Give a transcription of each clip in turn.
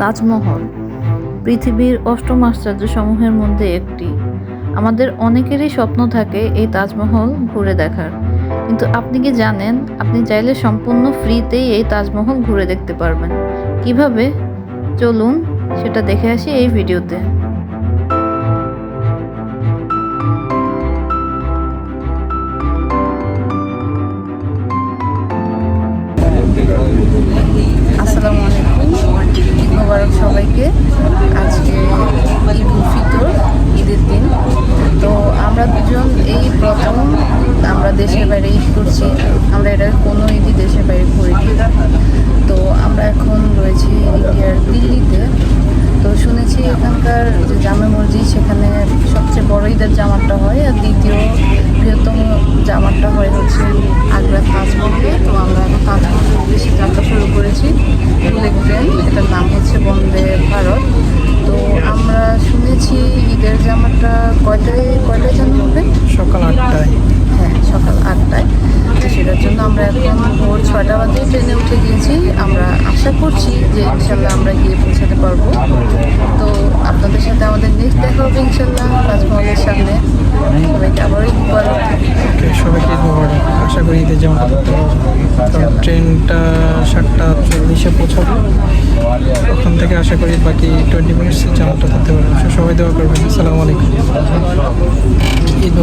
তাজমহল। পৃথিবীর অষ্টম আশ্চর্য সমূহের মধ্যে একটি। আমাদের অনেকেরই স্বপ্ন থাকে এই তাজমহল ঘুরে দেখার। কিন্তু আপনি কি জানেন, আপনি চাইলে সম্পূর্ণ ফ্রিতেই এই তাজমহল ঘুরে দেখতে পারবেন। কীভাবে? চলুন সেটা দেখে আসি এই ভিডিওতে। আসসালামু আলাইকুম। মোবারক সবাইকে। আজকে ঈদ উল ফিতর, ঈদের দিন। তো আমরা দুজন এই প্রথম আমরা দেশের বাইরে ঈদ করছি। আমরা এটা কোনো ঈদই দেশের বাইরে করিনি। তো আমরা এখন রয়েছি ইন্ডিয়ার দিল্লিতে। তো শুনেছি এখানকার যে জামে মসজিদ, সেখানে সবচেয়ে বড় ঈদের জামাতটা হয়। আর দ্বিতীয় বৃহত্তম জামাতটা হয় হচ্ছে আগ্রা তাজমহলে তো আমরা এখন তাজমহলের উদ্দেশ্যে যাত্রা শুরু করেছি বুলেট ট্রেন এটার নাম হচ্ছে বন্দে ভারত তো আমরা শুনেছি ঈদের জামাটা কয়টায় কয়টায় জানা হবে সকাল আটটায় হ্যাঁ সকাল আটটায় তো সেটার জন্য আমরা এখন ভোর ছয়টা বাজে ট্রেনে উঠে গিয়েছি আমরা আশা করছি যে ইনশাল্লাহ আমরা গিয়ে পৌঁছাতে পারব। তো আপনাদের সাথে আমাদের নেক্সট দেখা হবে ইনশাল্লাহ তাজমহলের সামনে। সবাইকে আবারও বলো ওকে, সবাইকে ঈদ আশা করি ঈদের কারণ ট্রেনটা সাতটা চল্লিশে পৌঁছাবে। ওখান থেকে আশা করি বাকি টোয়েন্টি মিনিটসের জামাটা ধরতে পারবে। সবাই দেওয়া করবেন। আসসালামু আলাইকুম। ঈদ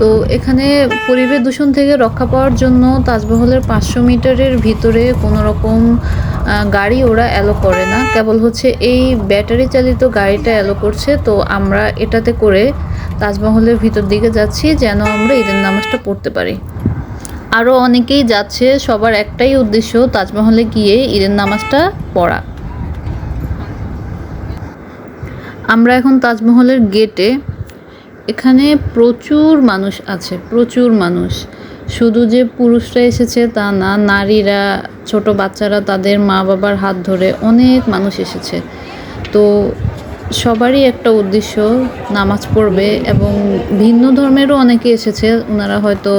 তো এখানে পরিবেশ দূষণ থেকে রক্ষা পাওয়ার জন্য তাজমহলের পাঁচশো মিটারের ভিতরে কোনো রকম গাড়ি ওরা অ্যালো করে না। কেবল হচ্ছে এই ব্যাটারি চালিত গাড়িটা অ্যালো করছে। তো আমরা এটাতে করে তাজমহলের ভিতর দিকে যাচ্ছি যেন আমরা ঈদের নামাজটা পড়তে পারি। আরও অনেকেই যাচ্ছে, সবার একটাই উদ্দেশ্য তাজমহলে গিয়ে ঈদের নামাজটা পড়া। আমরা এখন তাজমহলের গেটে এখানে প্রচুর মানুষ আছে, প্রচুর মানুষ। শুধু যে পুরুষরা এসেছে তা না, নারীরা, ছোট বাচ্চারা, তাদের মা বাবার হাত ধরে অনেক মানুষ এসেছে। তো সবারই একটা উদ্দেশ্য নামাজ পড়বে এবং ভিন্ন ধর্মেরও অনেকে এসেছে, ওনারা হয়তো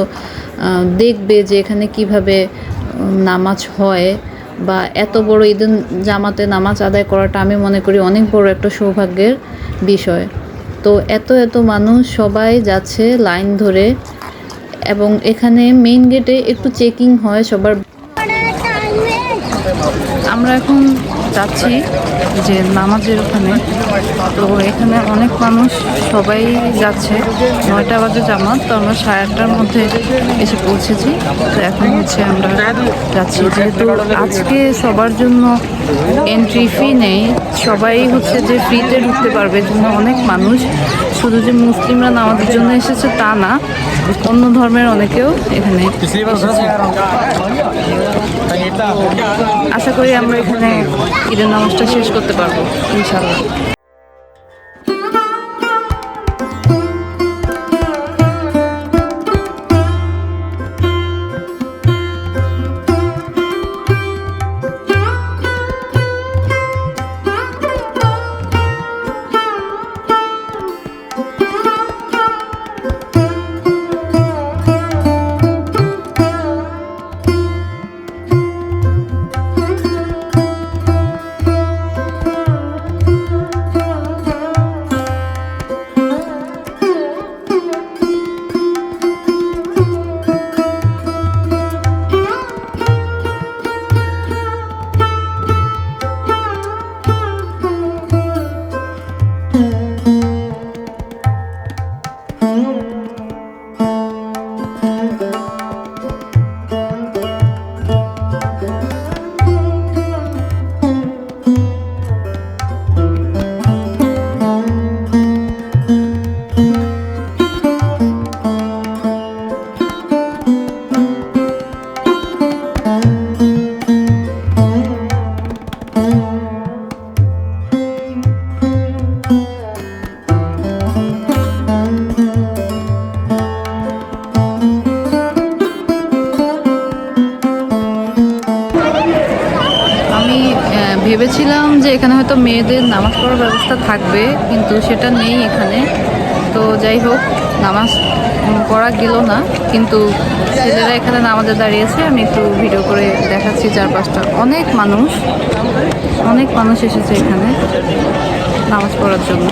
দেখবে যে এখানে কীভাবে নামাজ হয় বা এত বড় ঈদের জামাতে নামাজ আদায় করাটা আমি মনে করি অনেক বড় একটা সৌভাগ্যের বিষয়। তো এত এত মানুষ সবাই যাচ্ছে লাইন ধরে এবং এখানে মেইন গেটে একটু চেকিং হয় সবার। আমরা এখন যাচ্ছি যে নামাজের ওখানে। তো এখানে অনেক মানুষ, সবাই যাচ্ছে। নয়টা বাজে জামাত, তো আমরা সাড়ে আটটার মধ্যে এসে পৌঁছেছি। তো এখন হচ্ছে আমরা যাচ্ছি। যেহেতু আজকে সবার জন্য এন্ট্রি ফি নেই, সবাই হচ্ছে যে ফ্রিতে ঢুকতে পারবে জন্য অনেক মানুষ। শুধু যে মুসলিমরা নামাজের জন্য এসেছে তা না, অন্য ধর্মের অনেকেও এখানে আশা করি আমরা এখানে ঈদের নামাজটা শেষ করতে পারব ইনশাল্লাহ মেয়েদের নামাজ পড়ার ব্যবস্থা থাকবে, কিন্তু সেটা নেই এখানে। তো যাই হোক, নামাজ পড়া গেল না, কিন্তু ছেলেরা এখানে নামাজে দাঁড়িয়েছে। আমি একটু ভিডিও করে দেখাচ্ছি চারপাশটা। অনেক মানুষ অনেক মানুষ এসেছে এখানে নামাজ পড়ার জন্য।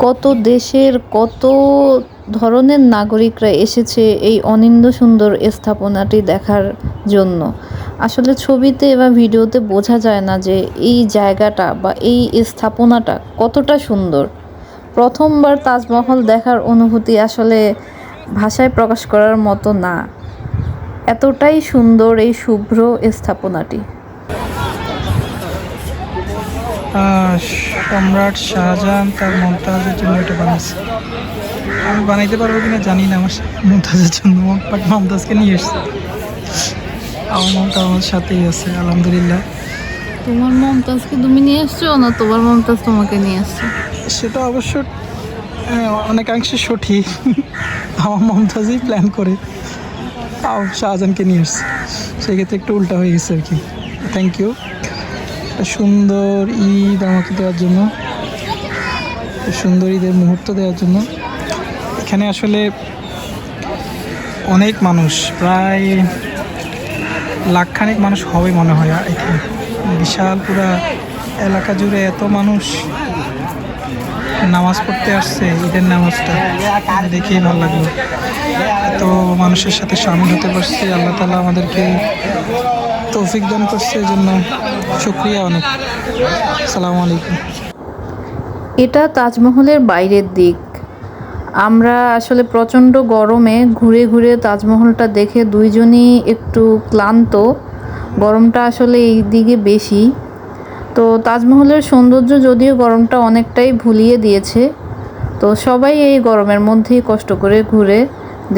কত দেশের, কত ধরনের নাগরিকরা এসেছে এই অনিন্দ সুন্দর স্থাপনাটি দেখার জন্য। আসলে ছবিতে বা ভিডিওতে বোঝা যায় না যে এই জায়গাটা বা এই স্থাপনাটা কতটা সুন্দর। প্রথমবার তাজমহল দেখার অনুভূতি আসলে ভাষায় প্রকাশ করার মতো না। এতটাই সুন্দর এই শুভ্র স্থাপনাটি। সম্রাট শাহজাহান তার মমতাজের জন্য এটা বানিয়েছে আমি বানাইতে পারব কিনা জানি না আমার মমতাজের জন্য। বাট মমতাজকে নিয়ে এসছে। আমার মমতা আমার সাথেই আছে আলহামদুলিল্লাহ। তোমার মমতাজকে তুমি নিয়ে আসছো না তোমার মমতাজ তোমাকে নিয়ে আসছে সেটা অবশ্য অনেকাংশে সঠিক। আমার মমতাজই প্ল্যান করে। শাহজাহানকে নিয়ে এসছে। সেক্ষেত্রে একটু উল্টা হয়ে গেছে আর কি। থ্যাংক ইউ সুন্দর ঈদ আমাকে দেওয়ার জন্য। সুন্দর ঈদের মুহূর্ত দেওয়ার জন্য। এখানে আসলে অনেক মানুষ, প্রায় লাখখানেক মানুষ হবে মনে হয় এখানে। বিশাল পুরা এলাকা জুড়ে এত মানুষ নামাজ পড়তে আসছে, ঈদের নামাজটা। দেখেই ভালো লাগল। এত মানুষের সাথে সামিল হতে পারছি, আল্লাহ তালা আমাদেরকে তৌফিক দান করছে জন্য শুক্রিয়া অনেক। সালামু আলাইকুম। এটা তাজমহলের বাইরের দিক। আমরা আসলে প্রচণ্ড গরমে ঘুরে ঘুরে তাজমহলটা দেখে দুইজনই একটু ক্লান্ত। গরমটা আসলে এই দিকে বেশি। তো তাজমহলের সৌন্দর্য যদিও গরমটা অনেকটাই ভুলিয়ে দিয়েছে, তো সবাই এই গরমের মধ্যেই কষ্ট করে ঘুরে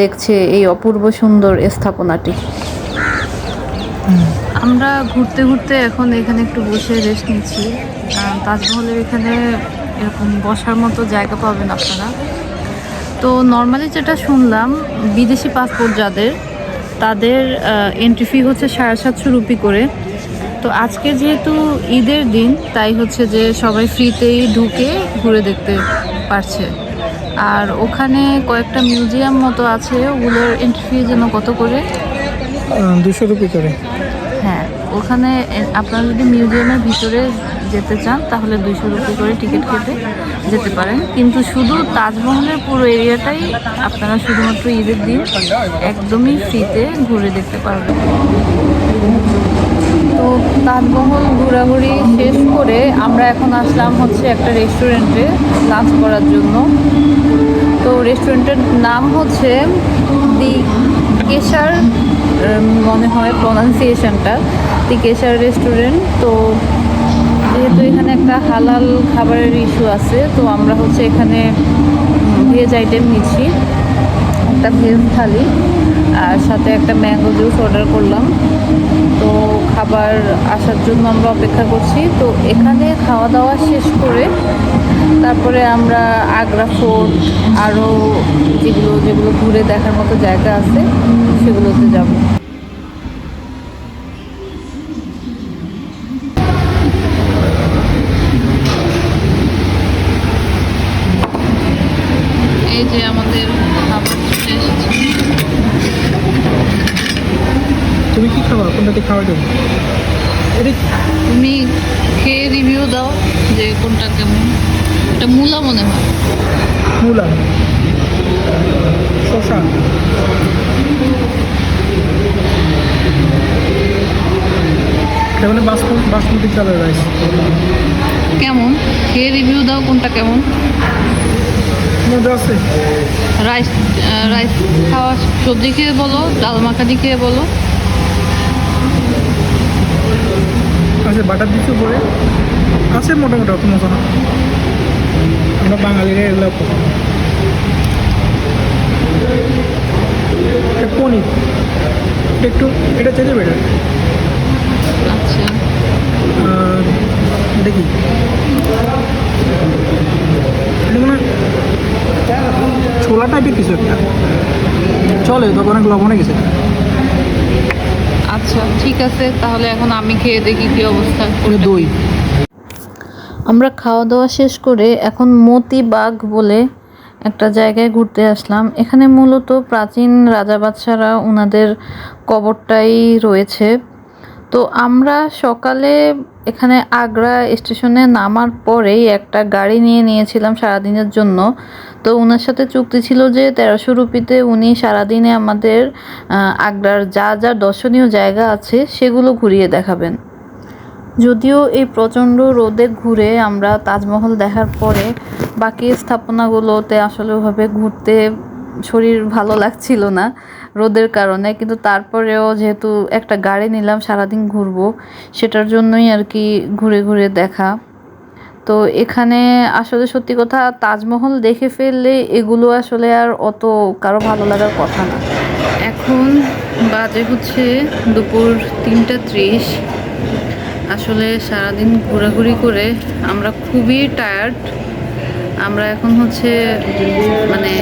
দেখছে এই অপূর্ব সুন্দর স্থাপনাটি। আমরা ঘুরতে ঘুরতে এখন এখানে একটু বসে রেস্ট নিচ্ছি। তাজমহলের এখানে এরকম বসার মতো জায়গা পাবেন আপনারা। তো নর্মালি যেটা শুনলাম, বিদেশি পাসপোর্ট যাদের, তাদের এন্ট্রি ফি হচ্ছে সাড়ে সাতশো রুপি করে। তো আজকে যেহেতু ঈদের দিন, তাই হচ্ছে যে সবাই ফ্রিতেই ঢুকে ঘুরে দেখতে পারছে। আর ওখানে কয়েকটা মিউজিয়াম মতো আছে, ওগুলোর এন্ট্রি ফি যেন কত করে? দুশো রুপি করে। ওখানে আপনারা যদি মিউজিয়ামের ভিতরে যেতে চান, তাহলে দুইশো রুপি করে টিকিট কেটে যেতে পারেন। কিন্তু শুধু তাজমহলের পুরো এরিয়াটাই আপনারা শুধুমাত্র ঈদের দিন একদমই ফ্রিতে ঘুরে দেখতে পারবেন। তো তাজমহল ঘোরাঘুরি শেষ করে আমরা এখন আসলাম হচ্ছে একটা রেস্টুরেন্টে লাঞ্চ করার জন্য। তো রেস্টুরেন্টের নাম হচ্ছে দি কেশার মনে হয় প্রনাউন্সিয়েশনটা দি কেশার রেস্টুরেন্ট তো যেহেতু এখানে একটা হালাল খাবারের ইস্যু আছে, তো আমরা হচ্ছে এখানে ভেজ আইটেম নিচ্ছি। একটা ভেজ থালি আর সাথে একটা ম্যাঙ্গো জুস অর্ডার করলাম। তো খাবার আসার জন্য আমরা অপেক্ষা করছি। তো এখানে খাওয়া দাওয়া শেষ করে তারপরে আমরা আগ্রা ফোর্ট, আরও যেগুলো যেগুলো ঘুরে দেখার মতো জায়গা আছে, সেগুলোতে যাব। কোনটাতে খাওয়া যাবে তুমি খেয়ে রিভিউ দাও যে কোনটা কেমন। এটা মূলা মনে হয়। মূলা। শশা মানে বাসমতি বাসমতি চালের রাইস কেমন? খেয়ে রিভিউ দাও কোনটা কেমন। মজা আছে। রাইস রাইস খাওয়া সবজি খেয়ে বলো ডাল মাখানি খেয়ে বলো। আচ্ছা বাটার দিচ্ছি উপরে। আছে মোটামুটি অত মজা না। আমরা বাঙালিরা এগুলো পনির। একটু এটা চাইলে বেটার আচ্ছা। এটা কি? ছোলা টাইপের কিছু একটা। চলে তবে অনেক লবণে গেছে। আচ্ছা ঠিক আছে তাহলে এখন আমি খেয়ে দেখি কি অবস্থা দই। আমরা খাওয়া দাওয়া শেষ করে এখন মতিবাগ বলে একটা জায়গায় ঘুরতে আসলাম। এখানে মূলত প্রাচীন রাজা বাদশারা ওনাদের কবরটাই রয়েছে। তো আমরা সকালে এখানে আগ্রা স্টেশনে নামার পরেই একটা গাড়ি নিয়ে নিয়েছিলাম সারাদিনের জন্য। তো ওনার সাথে চুক্তি ছিল যে তেরোশো রুপিতে উনি সারাদিনে আমাদের আগ্রার যা যা দর্শনীয় জায়গা আছে সেগুলো ঘুরিয়ে দেখাবেন। যদিও এই প্রচণ্ড রোদে ঘুরে আমরা তাজমহল দেখার পরে বাকি স্থাপনাগুলোতে আসলে ওভাবে ঘুরতে শরীর ভালো লাগছিল না। রোদের কারণে, কিন্তু তারপরেও যেহেতু একটা গাড়ি নিলাম, সারাদিন ঘুরবো, সেটার জন্যই আর কি ঘুরে ঘুরে দেখা। তো এখানে আসলে সত্যি কথা, তাজমহল দেখে ফেললে এগুলো আসলে আর অত কারও ভালো লাগার কথা না। এখন বাজে হচ্ছে দুপুর তিনটা ত্রিশ। আসলে সারাদিন ঘোরাঘুরি করে আমরা খুবই টায়ার্ড আমরা এখন হচ্ছে মানে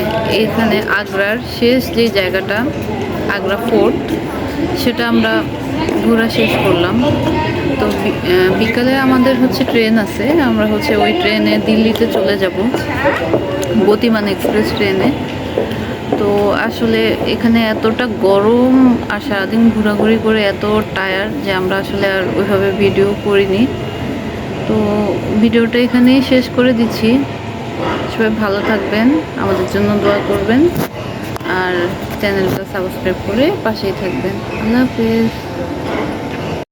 এইখানে আগ্রার শেষ যে জায়গাটা, আগ্রা ফোর্ট, সেটা আমরা ঘোরা শেষ করলাম। তো বিকালে আমাদের হচ্ছে ট্রেন আছে, আমরা হচ্ছে ওই ট্রেনে দিল্লিতে চলে যাব, গতিমান এক্সপ্রেস ট্রেনে। তো আসলে এখানে এতটা গরম আর সারাদিন ঘোরাঘুরি করে এত টায়ার যে আমরা আসলে আর ওইভাবে ভিডিও করিনি। তো ভিডিওটা এখানেই শেষ করে দিচ্ছি। সবাই ভালো থাকবেন, আমাদের জন্য দোয়া করবেন, আর চ্যানেলটা সাবস্ক্রাইব করে পাশেই থাকবেন। আল্লাহ হাফেজ।